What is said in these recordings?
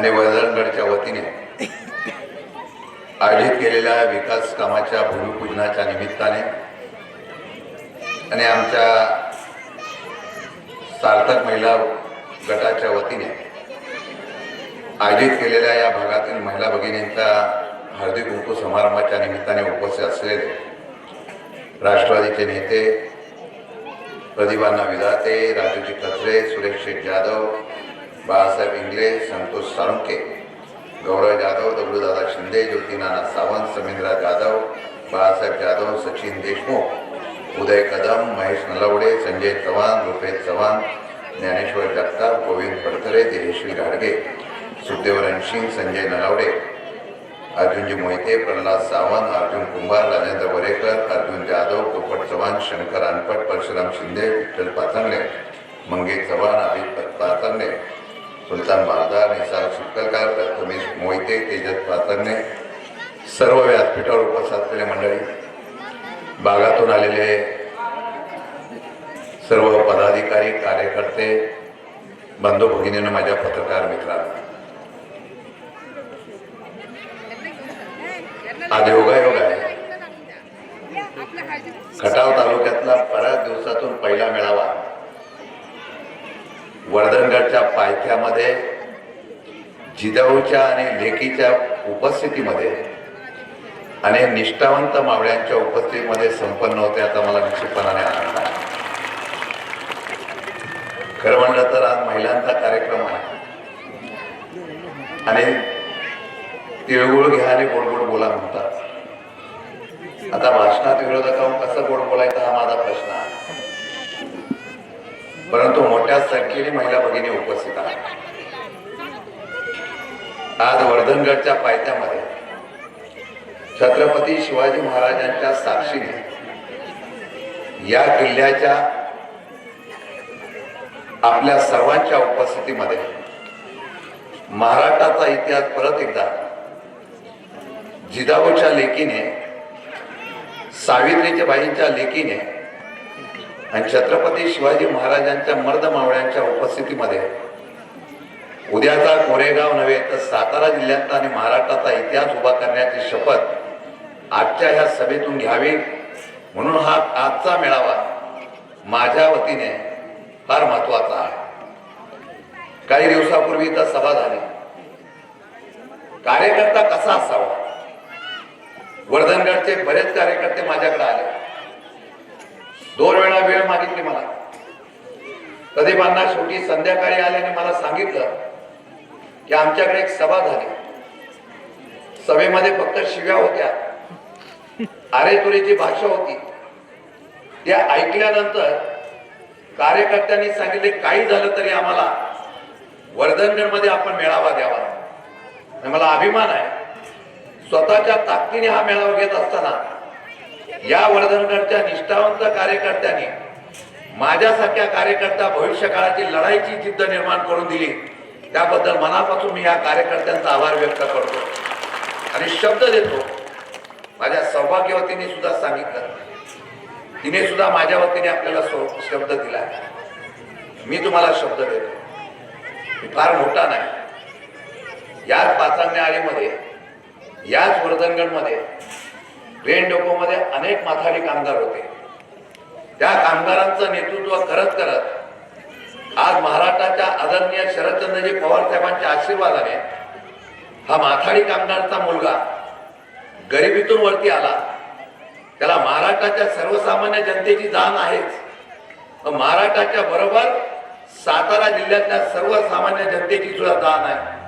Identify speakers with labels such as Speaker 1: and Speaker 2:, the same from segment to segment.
Speaker 1: आणि वर्धनगडच्या वतीने आयोजित केलेल्या विकास कामाच्या भूमिपूजनाच्या निमित्ताने आणि आमच्या सार्थक महिला गटाच्या वतीने आयोजित केलेल्या या भागातील महिला भगिनींच्या हळदी कुंकू समारंभाच्या निमित्ताने उपस्थित असलेले राष्ट्रवादीचे नेते प्रतिभांना विधाते राजूजी कचरे सुरेश शेठ जाधव बाळासाहेब इंगले संतोष साळुंके गौरव जाधव दगडूदादा शिंदे ज्योतिनाना सावंत समिंद्रा जाधव बाळासाहेब जाधव सचिन देशमुख उदय कदम महेश नलवडे संजय चव्हाण रुपेश चव्हाण ज्ञानेश्वर जगताप गोविंद फडतरे देहेश्री घाडगे सुखदेव रणसिंग संजय नलावडे अर्जुनजी मोहिते प्रल्हाद सावंत अर्जुन कुंभार राजेंद्र वरेकर अर्जुन जाधव पोपट चव्हाण शंकर अनपट परशुराम शिंदे विठ्ठल पाचंगले मंगेश चव्हाण अभित पाचंगले सुलतान बारदार निसार सुटकरकार रमेश मोहिते तेजस पाचंगले सर्व व्यासपीठावर उपस्थित असलेले मंडळी भागातून आलेले सर्व पदाधिकारी कार्यकर्ते बंधू भगिनीनं माझ्या पत्रकार मित्रांनो. आज योगायोग आहे. खटाव तालुक्यातला बऱ्याच दिवसातून पहिला मेळावा वर्धनगडच्या पायथ्यामध्ये जिजाऊच्या आणि लेकीच्या उपस्थितीमध्ये आणि निष्ठावंत मावळ्यांच्या उपस्थितीमध्ये संपन्न होते आता मला निश्चितपणाने आनंद आहे. खरं म्हणलं तर आज महिलांचा कार्यक्रम आहे. आणि तिळगुळ घ्या आणि गोडगोड बोला म्हणतात. आता भाषणात विरोधकांना कसं गोड बोलायचं हा माझा प्रश्न आहे. परंतु मोठ्या संख्येने महिला भगिनी उपस्थित आहेत. आज वर्धनगडच्या पायथ्यामध्ये छत्रपती शिवाजी महाराजांच्या साक्षीने या किल्ल्याच्या आपल्या सर्वांच्या उपस्थितीमध्ये महाराष्ट्राचा इतिहास परत एकदा जिजाऊच्या लेकीने सावित्रीच्या बाईंच्या लेकीने आणि छत्रपती शिवाजी महाराजांच्या मर्द मावळ्यांच्या उपस्थितीमध्ये उद्याचा कोरेगाव नव्हे तर सातारा जिल्ह्यातला आणि महाराष्ट्राचा इतिहास उभा करण्याची शपथ आजच्या ह्या सभेतून घ्यावी. म्हणून हा आजचा मेळावा माझ्या वतीने फार महत्त्वाचा आहे. काही दिवसापूर्वी तर सभा झाली. कार्यकर्ता कसा असावा? वर्धनगडचे बरेच कार्यकर्ते माझ्याकडे आले. दोन वेळा वेळ मागितली मला. प्रदीपांना शेवटी संध्याकाळी आल्याने मला सांगितलं की आमच्याकडे एक सभा झाली. सभेमध्ये फक्त शिव्या होत्या. आरेतुरीची भाषा होती. त्या ऐकल्यानंतर कार्यकर्त्यांनी सांगितले काही झालं तरी आम्हाला वर्धनगडमध्ये आपण मेळावा द्यावा मला अभिमान आहे. स्वतःच्या ताकदीने हा मेळावा घेत असताना या वर्धनगडच्या निष्ठावंत कार्यकर्त्यांनी माझ्यासारख्या कार्यकर्ता भविष्य काळाची लढाईची जिद्द निर्माण करून दिली. त्याबद्दल मनापासून मी या कार्यकर्त्यांचा आभार व्यक्त करतो. आणि शब्द देतो. माझ्या सौभाग्यवतीने सुद्धा सांगितलं. तिने सुद्धा माझ्या वतीने आपल्याला शब्द दिला. मी तुम्हाला शब्द देतो. मी फार मोठा नाही. याच पाचांगण्या आळीमध्ये याच वर्धनगडमध्ये ग्रेन डेपोमध्ये अनेक माथाडी कामगार होते. त्या कामगारांचं नेतृत्व करत करत आज महाराष्ट्राच्या आदरणीय शरदचंद्रजी पवार साहेबांच्या आशीर्वादाने हा माथाडी कामगारचा मुलगा गरिबीतून वरती आला. त्याला महाराष्ट्राच्या सर्वसामान्य जनतेची जाण आहेच. महाराष्ट्राच्या बरोबर सातारा जिल्ह्यातल्या सर्वसामान्य जनतेची सुद्धा जाण आहे.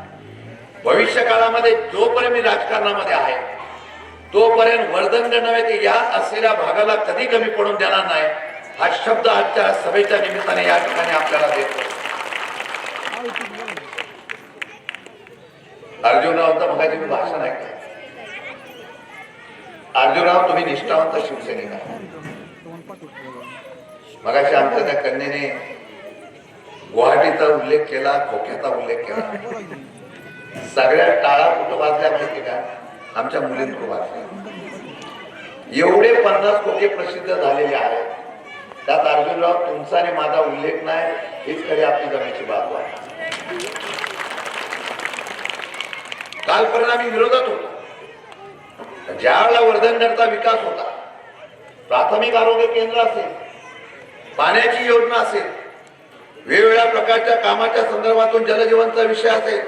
Speaker 1: भविष्य काळामध्ये जोपर्यंत मी राजकारणामध्ये आहे तोपर्यंत वर्धनगड नव्हे ते या असलेल्या भागाला कधी कमी पडून देणार नाही. हा शब्द आजच्या सभेच्या निमित्ताने या ठिकाणी आपल्याला देतो. अर्जुनरावचं मगाची मी भाषण ऐकलं. अर्जुनराव तुम्ही निष्ठावंत शिवसेनेला. मगाशी आमच्या त्या कन्येने गुवाहाटीचा उल्लेख केला खोक्याचा उल्लेख केला. सगळ्या टाळा कुठं वाजल्या माहिती का? आमच्या मुलींकडून वाजल्या एवढे पन्नास खोके प्रसिद्ध झालेले आहेत. त्यात अर्जुनराव तुमचा आणि माझा उल्लेख नाही हीच खरी आपली जमेची बाजू आहे. कालपर्यंत आम्ही विरोधात होतो. ज्या वेळेला वर्धनगडचा विकास होता प्राथमिक आरोग्य केंद्र असेल पाण्याची योजना असेल वेगवेगळ्या प्रकारच्या कामाच्या संदर्भातून जलजीवनचा विषय असेल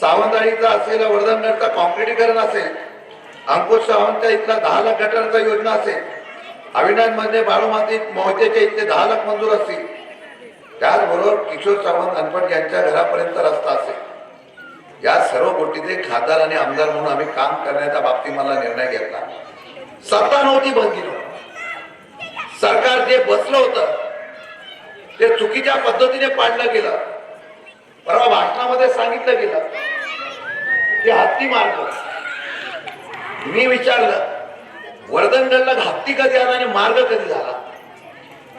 Speaker 1: सावंतवाडीचा असेल वर्धनगडचा कॉन्क्रिटीकरण असेल अंकुश सावंतच्या इथला दहा लाख गटारचा योजना असेल अविनाशमध्ये बाळूमाती मोहतेच्या इथले दहा लाख मंजूर असतील त्याचबरोबर किशोर सावंत अनपट यांच्या घरापर्यंत रस्ता असेल. या सर्व गोष्टीचे खासदार आणि आमदार म्हणून आम्ही काम करण्याच्या बाबतीत मला निर्णय घेतला. सत्ता नव्हती बंदी सरकार जे बसलं होतं ते चुकीच्या पद्धतीने पाडलं गेलं. परवा भाषणामध्ये सांगितलं गेलं. की हत्ती मारतो मी विचारलं वर्धनगडला हत्ती कधी आला आणि मार्ग कधी झाला?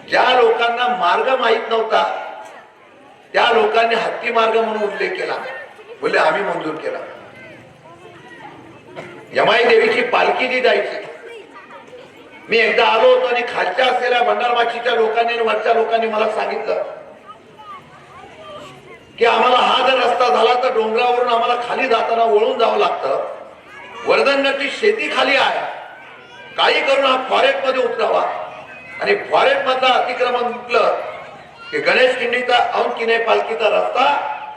Speaker 1: ज्या लोकांना मार्ग माहीत नव्हता त्या लोकांनी हत्ती मार्ग म्हणून उल्लेख केला. बोले आम्ही मंजूर केला. यमाई देवीची पालखी जी जायची मी एकदा आलो होतो आणि खालच्या असलेल्या भंडारमाचीच्या लोकांनी आणि वरच्या लोकांनी मला सांगितलं की आम्हाला हा जर रस्ता झाला तर डोंगरावरून आम्हाला खाली जाताना वळून जावं लागतं. वर्धनगरची शेती खाली आहे. काही करून हा फॉरेस्टमध्ये उतरावा आणि फॉरेस्ट मधला अतिक्रमण मुकलं की गणेश किंडीचा औन किने पालखीचा रस्ता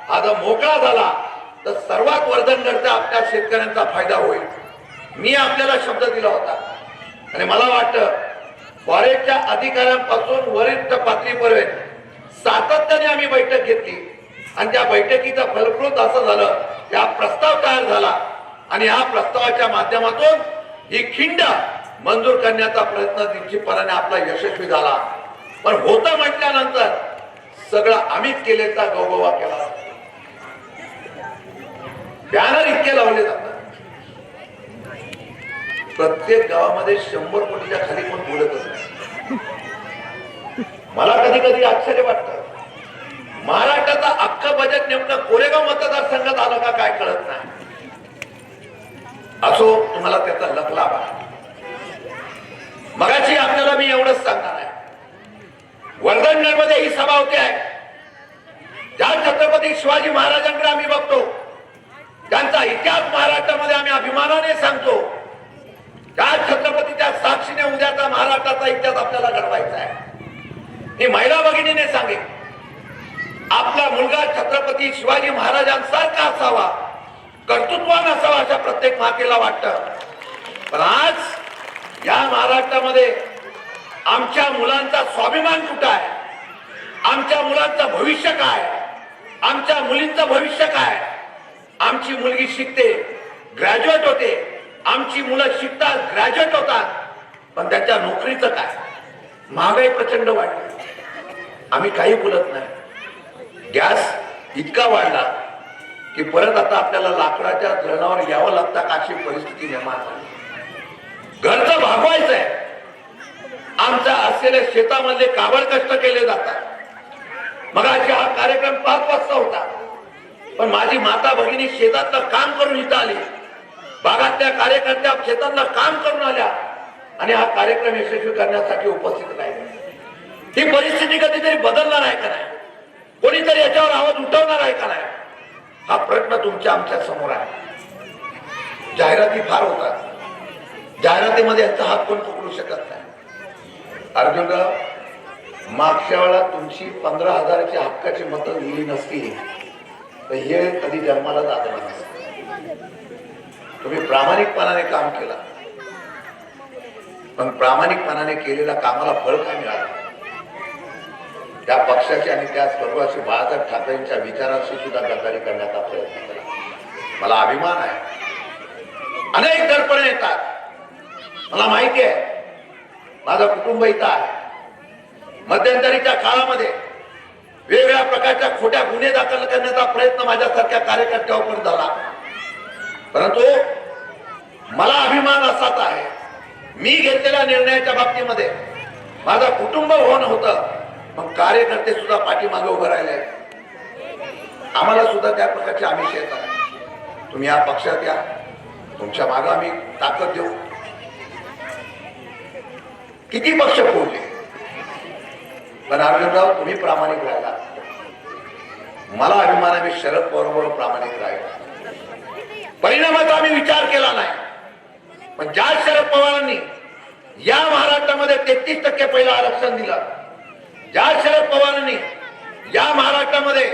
Speaker 1: हा जर मोकळा झाला तर सर्वात वर्धनगडचा आपल्या शेतकऱ्यांचा फायदा होईल. मी आपल्याला शब्द दिला होता. आणि मला वाटतं फॉरेस्टच्या अधिकाऱ्यांपासून वरिष्ठ पातळीपर्यंत सातत्याने आम्ही बैठक घेतली. आणि त्या बैठकीचा फलप्रोत असं झालं की हा प्रस्ताव तयार झाला. आणि हा प्रस्तावाच्या माध्यमातून ही खिंड मंजूर करण्याचा प्रयत्न निश्चितपणाने आपला यशस्वी झाला. पण होतं म्हटल्यानंतर सगळं आम्हीच केलेचा गौगवा केला. बॅनर इतके लावले जातात. प्रत्येक गावामध्ये शंभर कोटीच्या खाली कोण बोलतच नाही. मला कधी कधी आश्चर्य वाटतं. महाराष्ट्राचा अख्खं बजेट नेमकं कोरेगाव मतदारसंघात आलं का काय कळत नाही. असो तुम्हाला त्याचा लक लाभ. आहे मगाशी आपल्याला मी एवढंच सांगणार आहे. वर्धनगरमध्ये ही सभा होते. आहे ज्या छत्रपती शिवाजी महाराजांकडे आम्ही बघतो त्यांचा इतिहास महाराष्ट्रामध्ये आम्ही अभिमानाने सांगतो. त्या छत्रपतीच्या साक्षीने उद्याचा महाराष्ट्राचा इतिहास आपल्याला घडवायचा आहे. ही महिला भगिनीने सांगितलं आपला मुलगा छत्रपती शिवाजी महाराजांसारखा असावा कर्तृत्वान असावा अशा प्रत्येक मातेला वाटत. पण आज या महाराष्ट्रामध्ये आमच्या मुलांचा स्वाभिमान कुठं आहे? आमच्या मुलांचं भविष्य काय? आमच्या मुलींचं भविष्य काय? आमची मुलगी शिकते ग्रॅज्युएट होते. आमची मुलं शिकतात ग्रॅज्युएट होतात. पण त्याच्या नोकरीचं काय? महागाई प्रचंड वाढली. आम्ही काही बोलत नाही. गॅस इतका वाढला की परत आता आपल्याला लाकडाच्या धरणावर यावं लागतं का अशी परिस्थिती निर्माण झाली. घरचं भागवायचं आहे आमच्या असलेल्या शेतामध्ये काबड कष्ट केले जातात. मग हा कार्यक्रम पाच वाजता होता. पण माझी माता भगिनी शेतातलं काम करून इथं आली. भागातल्या कार्यकर्त्या शेतातलं काम करून आल्या. आणि हा कार्यक्रम यशस्वी करण्यासाठी उपस्थित राहिले. ही परिस्थिती कधीतरी बदलणार आहे का नाही? कोणीतरी याच्यावर आवाज उठवणार आहे का नाही? हा प्रश्न तुमच्या आमच्यासमोर आहे. जाहिराती फार होतात. जाहिरातीमध्ये याचा हात कोण पकडू शकत नाही. अर्जुनराव मागच्या वेळा तुमची पंधरा हजाराची हक्काची मतं दिली नसती तर हे कधी जन्माला जाणार नसत तुम्ही प्रामाणिकपणाने काम केला. पण प्रामाणिकपणाने केलेल्या कामाला फळ काय मिळालं? त्या पक्षाची आणि त्या सर्वाशी बाळासाहेब ठाकरेंच्या विचारांशी सुद्धा गद्दारी करण्याचा प्रयत्न केला. मला अभिमान आहे. अनेक दर्पण येतात. मला माहिती आहे. माझं कुटुंब इथं आहे. मध्यंतरीच्या काळामध्ये वेगवेगळ्या प्रकारच्या खोट्या गुन्हे दाखल करण्याचा प्रयत्न माझ्यासारख्या कार्यकर्त्यावर पण झाला. परंतु मला अभिमान असाच आहे. मी घेतलेल्या निर्णयाच्या बाबतीमध्ये माझं कुटुंब होणं होतं. मग कार्यकर्ते सुद्धा पाठीमागे उभं राहिले आम्हाला सुद्धा त्या प्रकारचे आमिष येतात तुम्ही या पक्षात या. तुमच्या मागे आम्ही ताकद देऊ. किती पक्ष फोडले? पण अर्जुनराव तुम्ही प्रामाणिक राहिला. मला अभिमान आहे मी शरद पवार बरोबर प्रामाणिक राहिला. परिणामाचा आम्ही विचार केला नाही. पण ज्या शरद पवारांनी या महाराष्ट्रामध्ये तेहतीस टक्के पहिलं आरक्षण दिलं ज्या शरद पवारांनी या महाराष्ट्रामध्ये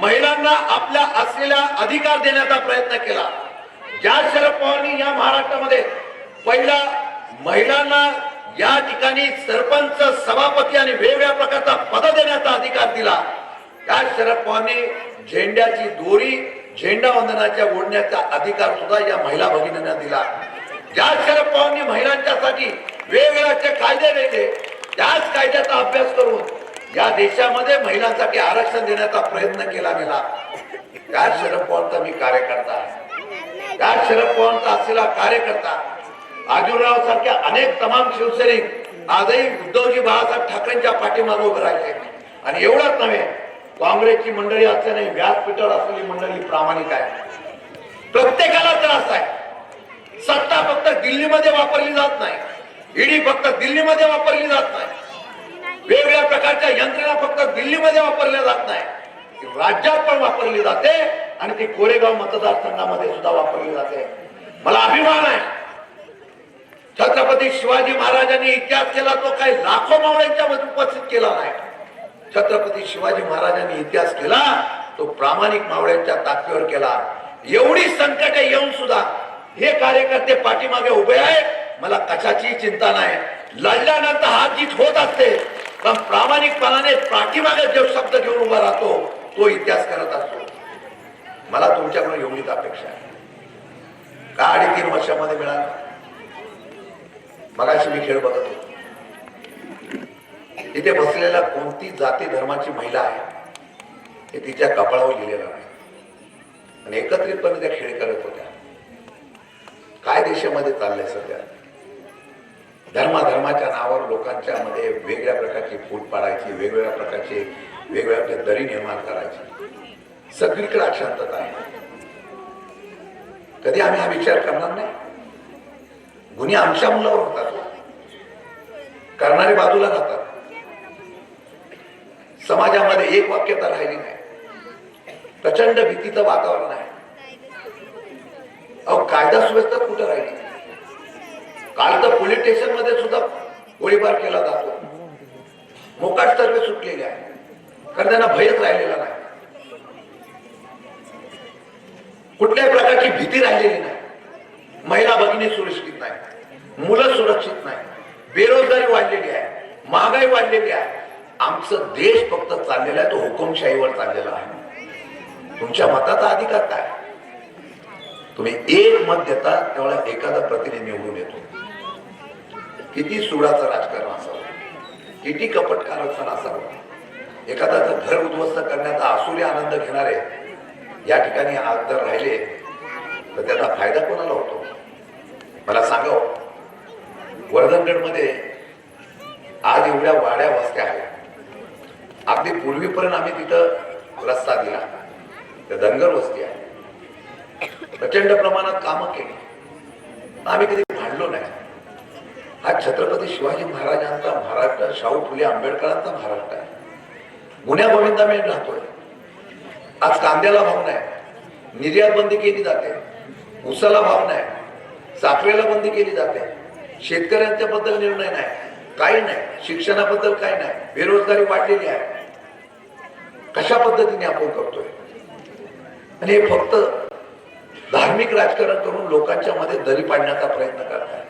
Speaker 1: महिलांना आपल्या असलेल्या अधिकार देण्याचा प्रयत्न केला. ज्या शरद पवारांनी या महाराष्ट्रामध्ये पहिला महिलांना या ठिकाणी सरपंच सभापती आणि वेगवेगळ्या प्रकारचा पद देण्याचा अधिकार दिला. त्या शरद पवारांनी झेंड्याची दोरी झेंडा वंदनाच्या ओढण्याचा अधिकार सुद्धा या महिला भगिनींना दिला. ज्या शरद पवारांनी महिलांच्यासाठी वेगवेगळ्या कायदे लिहिले त्याच कायद्याचा अभ्यास करून या देशामध्ये महिलांसाठी आरक्षण देण्याचा प्रयत्न केला गेला. त्या शरद पवारचा मी कार्यकर्ता आहे. त्या शरद पवारचा असलेला कार्यकर्ता आजूराव सारख्या अनेक तमाम शिवसैनिक आजही उद्धवजी बाळासाहेब ठाकरेंच्या पाठीमागे उभे राहिले आणि एवढंच नव्हे काँग्रेसची मंडळी असल्याने व्यासपीठावर असलेली मंडळी प्रामाणिक आहे. प्रत्येकाला त्रास आहे. सत्ता फक्त दिल्लीमध्ये वापरली जात नाही. ईडी फक्त दिल्लीमध्ये वापरली जात नाही. वेगवेगळ्या प्रकारच्या यंत्रणा फक्त दिल्लीमध्ये वापरल्या जात नाही. ती राज्यात पण वापरली जाते आणि ती कोरेगाव मतदारसंघामध्ये सुद्धा वापरली जाते. मला अभिमान आहे. छत्रपती शिवाजी महाराजांनी इतिहास केला तो काही लाखो मावळ्यांच्या मध्ये उपस्थित केला नाही. छत्रपती शिवाजी महाराजांनी इतिहास केला तो प्रामाणिक मावळ्यांच्या ताकदीवर केला. एवढी संकट येऊन सुद्धा हे कार्यकर्ते पाठीमागे उभे आहेत. मला कशाची चिंता नाही. लढल्यानंतर हा जीत होत असते. पण प्रामाणिकपणाने पाठीमागे जो शब्द घेऊन उभा राहतो तो इतिहास करत असतो. मला तुमच्याकडून एवढीच अपेक्षा आहे. का अडीतीन वर्षामध्ये मिळाल? मगाशी मी खेळ बघत होतो. तिथे बसलेल्या कोणती जाती धर्माची महिला आहे हे तिच्या कपाळावर लिहिलेलं नाही आणि एकत्रितपणे त्या खेळ करत होत्या. काय देशामध्ये चाललंय सध्या? धर्माधर्माच्या नावावर लोकांच्या मध्ये वेगळ्या प्रकारची फूट पाडायची वेगवेगळ्या प्रकारचे वेगवेगळ्या दरी निर्माण करायची. सगळीकडे अशांतता आहे. कधी आम्ही हा विचार करणार नाही? गुन्हे आमच्या मुलावर होतात. करणारे बाजूला जातात. समाजामध्ये एक वाक्यता राहिली नाही. प्रचंड भीतीचं वातावरण आहे. अहो कायदा सुव्यवस्था कुठं राहिली? काल तर पोलीस स्टेशनमध्ये सुद्धा गोळीबार केला जातो. मोकाट सर्वे सुटलेले आहे. कारण त्यांना भयच राहिलेला नाही. कुठल्याही प्रकारची भीती राहिलेली नाही. महिला भगिनी सुरक्षित नाही. मुलं सुरक्षित नाही. बेरोजगारी वाढलेली आहे. महागाई वाढलेली आहे. आमचं देश फक्त चाललेला आहे तो हुकुमशाहीवर चाललेला आहे. तुमच्या मताचा अधिकार काय? तुम्ही एक मत देता तेवढा एखादा प्रतिनिधी निवडून येतो. किती सुडाचं राजकारण असावं? किती कपट कारस्थान असावं? एखाद्याचं घर उद्ध्वस्त करण्याचा आसुरी आनंद घेणारे या ठिकाणी आज जर राहिले तर त्याचा फायदा कोणाला होतो? मला सांगाव हो. वर्धनगडमध्ये आज एवढ्या वाड्या वस्त्या आहेत. अगदी पूर्वीपर्यंत आम्ही तिथं रस्ता दिला. त्या धनगर वस्ती आहे प्रचंड प्रमाणात कामं केली. आम्ही कधी भांडलो नाही. हा छत्रपती शिवाजी महाराजांचा महाराष्ट्र शाहू फुले आंबेडकरांचा महाराष्ट्र आहे. गुन्ह्या गोविंदा मी राहतोय. आज कांद्याला भाव नाही. निर्यात बंदी केली जाते. उसाला भाव नाही. साखरेला बंदी केली जाते. शेतकऱ्यांच्या बद्दल निर्णय नाही. काही नाही. शिक्षणाबद्दल काही नाही. बेरोजगारी वाढलेली आहे. कशा पद्धतीने आपण करतोय? आणि हे फक्त धार्मिक राजकारण करून लोकांच्या मध्ये दरी पाडण्याचा प्रयत्न करतात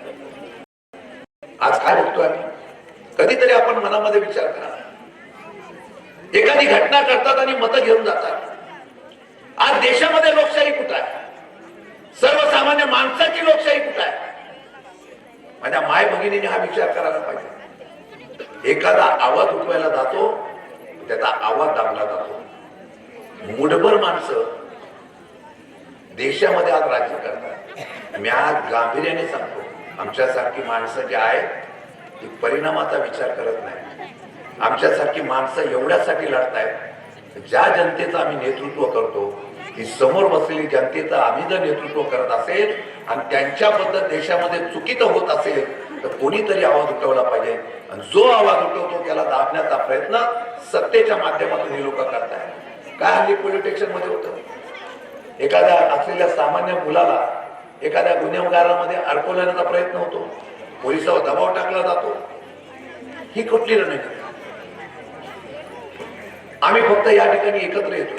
Speaker 1: आज काय बघतोय आम्ही? कधीतरी आपण मनामध्ये विचार करा. एखादी घटना करतात आणि मतं घेऊन जातात. आज देशामध्ये लोकशाही कुठं आहे? सर्वसामान्य माणसाची लोकशाही कुठं आहे? माझ्या माय भगिनीने हा विचार करायला पाहिजे. एखादा आवाज उठवायला जातो त्याचा आवाज दाबला जातो. मुठभर माणसं देशामध्ये आज राज्य करतात. मी आज गांभीर्याने सांगतो. आमच्यासारखी माणसं जी आहेत ती परिणामाचा विचार करत नाही. आमच्यासारखी माणसं एवढ्यासाठी लढतायत ज्या जनतेचं आम्ही नेतृत्व करतो ती समोर बसलेली जनतेचं आम्ही जर नेतृत्व करत असेल आणि त्यांच्याबद्दल देशामध्ये चुकीचं होत असेल तर कोणीतरी आवाज उठवला पाहिजे. आणि जो आवाज उठवतो त्याला दाबण्याचा प्रयत्न सत्तेच्या माध्यमातून हे लोक करतायत. काय हल्ली पोलिटिक्शनमध्ये होतं? एखाद्या असलेल्या सामान्य मुलाला एखाद्या गुन्हेगारामध्ये अडकवण्याचा प्रयत्न होतो. पोलिसावर दबाव टाकला जातो. ही कुठली रणनीती? आम्ही फक्त या ठिकाणी एकत्र येतो.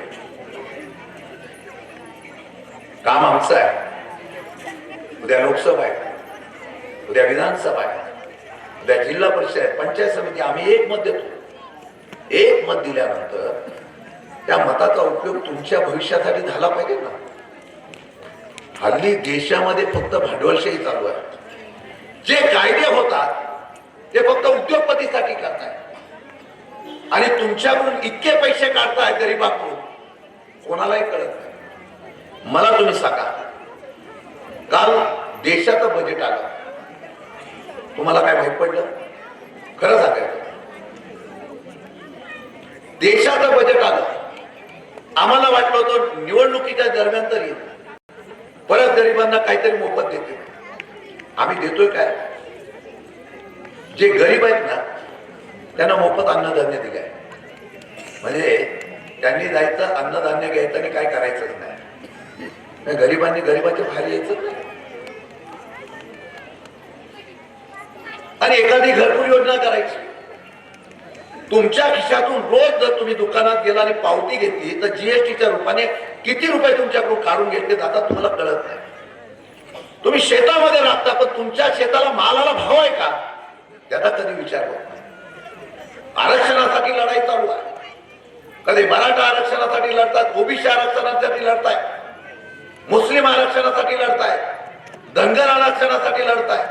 Speaker 1: काम आमचं आहे. उद्या लोकसभा आहे. उद्या विधानसभा आहे. उद्या जिल्हा परिषद आहे. पंचायत समिती आम्ही एक मत देतो. एक मत दिल्यानंतर त्या मताचा उपयोग तुमच्या भविष्यासाठी झाला पाहिजे ना? हल्ली देशामध्ये फक्त भांडवलशाही चालू आहे. जे कायदे होतात ते फक्त उद्योगपतीसाठी करताय आणि तुमच्याकडून इतके पैसे काढताय गरीबाकडून कोणालाही कळत नाही. मला तुम्ही सांगा काल देशाचं बजेट आलं. तुम्हाला काय माहीत पडलं? खरं सांगायचं. देशाचं बजेट आलं. आम्हाला वाटलं होतं निवडणुकीच्या दरम्यान तरी परत गरिबांना काहीतरी मोफत देते आम्ही देतोय काय? जे गरीब आहेत ना त्यांना मोफत अन्नधान्य दिलंय. म्हणजे त्यांनी जायचं अन्नधान्य घ्यायचं आणि काय करायचंच नाही. गरिबांनी गरिबाच्या बाहेर यायचं आणि एखादी घरपूर योजना करायची. तुमच्या खिशातून रोज जर तुम्ही दुकानात गेला आणि पावती घेतली तर जीएसटीच्या रूपाने किती रुपये तुमच्याकडून काढून घेतले जातात तुम्हाला कळत नाही. तुम्ही शेतामध्ये राहता पण तुमच्या शेताला मालाला भाव आहे का? त्याचा कधी विचार होत नाही. आरक्षणासाठी लढाई चालू आहे. कधी मराठा आरक्षणासाठी लढतात ओबीसी आरक्षणासाठी लढताय मुस्लिम आरक्षणासाठी लढताय धनगर आरक्षणासाठी लढताय.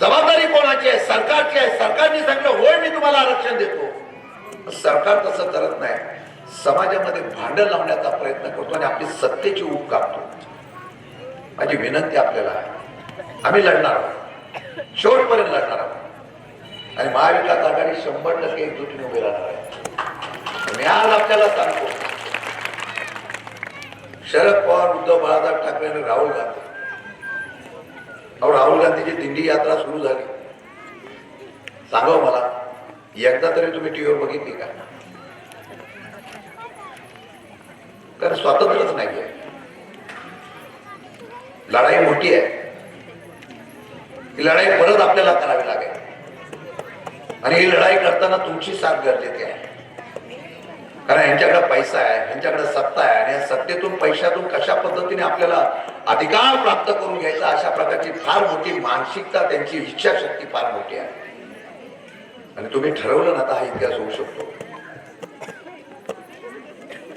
Speaker 1: जबाबदारी कोणाची आहे? सरकारची आहे. सरकारने सांगितलं होय मी तुम्हाला आरक्षण देतो. सरकार तसं करत नाही. समाजामध्ये भांडण लावण्याचा प्रयत्न करतो आणि आपली सत्तेची ऊब कापतो. माझी विनंती आपल्याला आहे. आम्ही लढणार आहोत. शेवटपर्यंत लढणार आहोत. आणि महाविकास आघाडी शंभर टक्के एकजुटीने उभी राहणार आहे. मी आज आपल्याला सांगतो शरद पवार उद्धव बाळासाहेब ठाकरे आणि राहुल गांधी अहो राहुल गांधीची दिंडी यात्रा सुरू झाली. सांगाव मला एकदा तरी तुम्ही टीव्हीवर बघितली का? कारण स्वातंत्र्यच नाहीये. लढाई मोठी आहे. ही लढाई परत आपल्याला करावी लागेल. आणि ही लढाई करताना तुमची साथ गरजेची आहे. कारण यांच्याकडे पैसा आहे यांच्याकडे सत्ता आहे आणि या सत्तेतून पैशातून कशा पद्धतीने आपल्याला अधिकार प्राप्त करून घ्यायचा अशा प्रकारची फार मोठी मानसिकता त्यांची इच्छाशक्ती फार मोठी आहे. आणि तुम्ही ठरवलं ना तर हा इतिहास होऊ शकतो.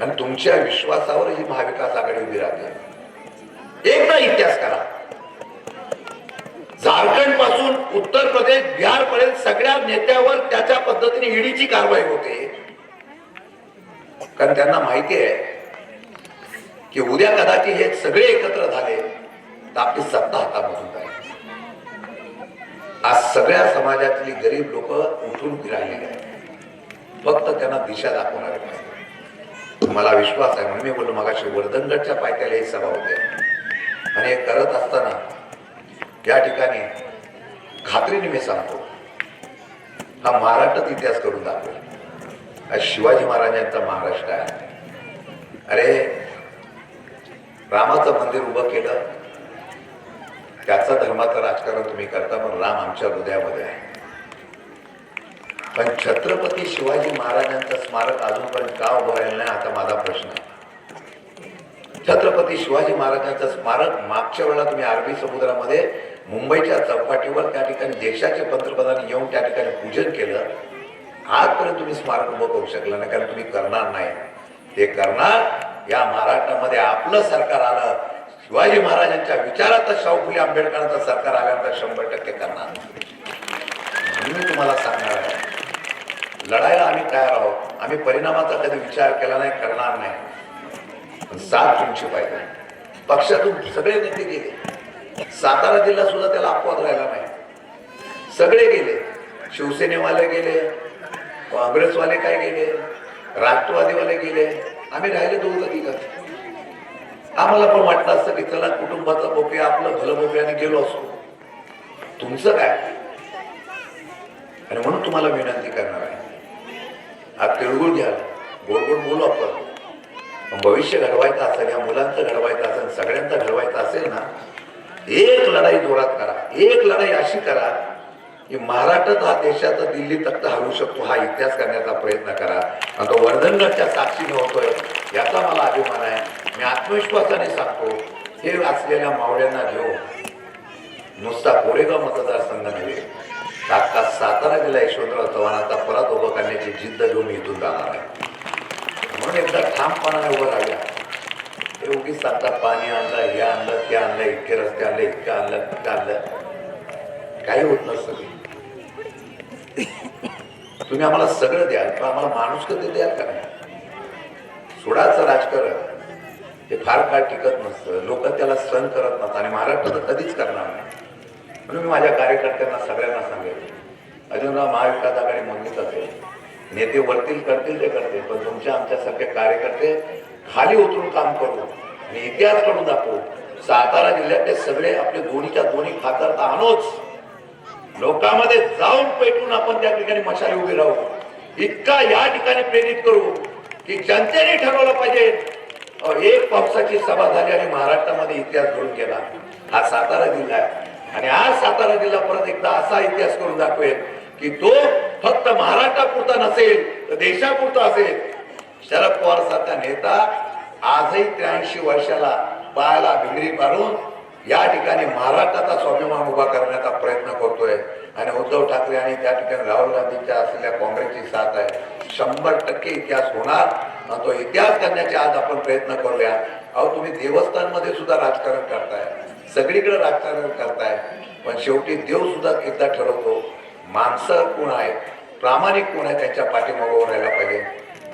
Speaker 1: आणि तुमच्या विश्वासावर ही महाविकास आघाडी उभी राहते. एकदा इतिहास करा. झारखंडपासून उत्तर प्रदेश बिहार पर्यंत सगळ्या नेत्यावर त्याच्या पद्धतीने ईडीची कारवाई होते. कारण त्यांना माहिती आहे की उद्या कदाचित हे सगळे एकत्र झाले तर आपली सत्ता हातामधून जाईल. आज सगळ्या समाजातली गरीब लोक उठून राहिलेली आहेत फक्त त्यांना दिशा दाखवणारे पाहिजे. मला विश्वास आहे म्हणून मी बोललो मगाशी वर्धनगडच्या पायथ्याला ही सभा होते. आणि हे करत असताना या ठिकाणी खात्रीने मी सांगतो हा महाराष्ट्रात इतिहास करून दाखवेल. हा शिवाजी महाराजांचा महाराष्ट्र आहे. अरे रामाचं मंदिर उभं केलं. त्याचं धर्माचं राजकारण तुम्ही करता पण राम आमच्या हृदयामध्ये आहे. पण छत्रपती शिवाजी महाराजांचं स्मारक अजूनपर्यंत का उभं राहिलं नाही आता माझा प्रश्न छत्रपती शिवाजी महाराजांचं स्मारक मागच्या वेळेला तुम्ही अरबी समुद्रामध्ये मुंबईच्या चौपाटीवर त्या ठिकाणी देशाचे पंतप्रधान येऊन त्या ठिकाणी पूजन केलं. आजपर्यंत तुम्ही स्मारक उभं करू शकला नाही कारण तुम्ही करणार नाही. ते करणार या महाराष्ट्रामध्ये आपलं सरकार आलं शिवाजी महाराजांच्या विचारात शाहू फुले आंबेडकरांचं सरकार आल्यानंतर शंभर टक्के करणार. मी तुम्हाला सांगणार आहे लढायला आम्ही तयार आहोत. आम्ही परिणामाचा कधी विचार केला नाही करणार नाही. साथ तुमची पाहिजे. पक्षातून सगळे नेते गेले. सातारा जिल्हा सुद्धा त्याला अपवाद राहिला नाही. सगळे गेले. शिवसेनेवाले गेले. काँग्रेसवाले काय गेले? राष्ट्रवादीवाले गेले? आम्ही राहिले दोघं तिघं आम्हाला पण वाटलं असतं की चला कुटुंबाचं बोके आपलं भलं बोके आणि गेलो असतो तुमचं काय? आणि म्हणून तुम्हाला विनंती करणार आहे. हा तिळगुळ घ्या. गोड गोड बोलू आपण. भविष्य घडवायचं असेल या मुलांचं घडवायचं असेल सगळ्यांचं घडवायचं असेल ना एक लढाई जोरात करा. एक लढाई अशी करा की महाराष्ट्रात हा देशाचा दिल्ली तख्त हलवू शकतो हा इतिहास करण्याचा प्रयत्न करा. आता वर्धनगडच्या साक्षीने होतोय याचा मला अभिमान आहे. मी आत्मविश्वासाने सांगतो हे असलेल्या मावळ्यांना घेऊन नुसता कोरेगाव मतदारसंघ नव्हे अख्खा सातारा जिल्हा यशवंतराव चव्हाणाचा परत उभं करण्याची जिद्द घेऊन इथून जाणार आहे. म्हणून एकदा ठामपणाने उभं राहिल्या. हे उगीच सांगतात पाणी आणलं हे आणलं ते आणलं इतके रस्ते आणले इतकं आणलं तितकं आणलं. काही होत नसतं. तुम्ही. आम्हाला सगळं द्याल पण आम्हाला माणूस कधी द्याल का नाही? सोडाचं राजकारण हे फार काळ टिकत नसतं. लोक त्याला सहन करत नसतात आणि महाराष्ट्र तर कधीच करणार नाही. म्हणून मी माझ्या कार्यकर्त्यांना सगळ्यांना सांगेल अजूनराव महाविकास आघाडी मोदीच असेल नेते वरतील करतील ते करतील पण तुमच्या आमच्यासारखे कार्यकर्ते खाली उतरून काम करू आणि इतिहास करून दाखवू. सातारा जिल्ह्यातले सगळे आपले दोन्हीच्या दोन्ही खातर तर आणूच. लोकांमध्ये जाऊन पेटून आपण त्या ठिकाणी मशाली उभी राहू. इतका या ठिकाणी प्रेरित करू की जनतेने ठरवलं पाहिजे. एक पावसाची सभा झाली आणि महाराष्ट्रामध्ये इतिहास घडून गेला. हा सातारा जिल्हा आहे. आणि आज सातारा जिल्हा परत एकदा असा इतिहास करून दाखवेल की तो फक्त महाराष्ट्रापुरता नसेल तर देशापुरता असेल. शरद पवार सारखा नेता आजही त्र्याऐंशी वर्षाला पायाला भिंगरी पाडून या ठिकाणी महाराष्ट्राचा स्वाभिमान उभा करण्याचा प्रयत्न करतोय. आणि उद्धव ठाकरे आणि त्या ठिकाणी राहुल गांधींच्या असलेल्या काँग्रेसची साथ आहे. शंभर टक्के इतिहास होणार. तो इतिहास करण्याचे आज आपण प्रयत्न करूया. अहो तुम्ही देवस्थानमध्ये सुद्धा राजकारण करताय. सगळीकडे राजकारण करताय. पण शेवटी देव सुद्धा एकदा ठरवतो माणसं कोण आहेत? प्रामाणिक कोण आहे त्यांच्या पाठीमागं राहायला पाहिजे.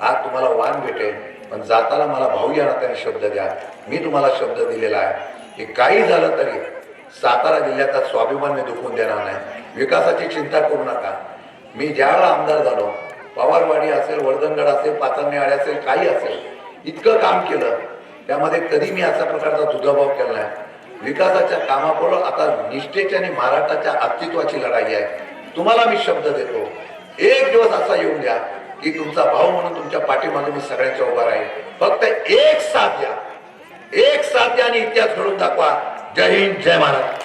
Speaker 1: आज तुम्हाला वाण भेटेल पण जाताना मला भाऊ या नात्याने शब्द द्या. मी तुम्हाला शब्द दिलेला आहे. की काही झालं तरी सातारा जिल्ह्याचा स्वाभिमान मी दुखवून देणार नाही. विकासाची चिंता करू नका. मी ज्यावेळेला आमदार झालो पवारवाडी असेल वर्धनगड असेल पाचरणेवाडी असेल काही असेल इतकं काम केलं. त्यामध्ये कधी मी अशा प्रकारचा दुजाभाव केला नाही. विकासाच्या कामापुढं आता निष्ठेची आणि महाराष्ट्राच्या अस्तित्वाची लढाई आहे. तुम्हाला मी शब्द देतो एक दिवस असा येऊन द्या की तुमचा भाऊ म्हणून तुमच्या पाठीमागे मी सगळ्यांच्या उभा राहील फक्त एक साथ द्या. एक साथ आणि इतिहास घडून दाखवा. जय हिंद जय महाराज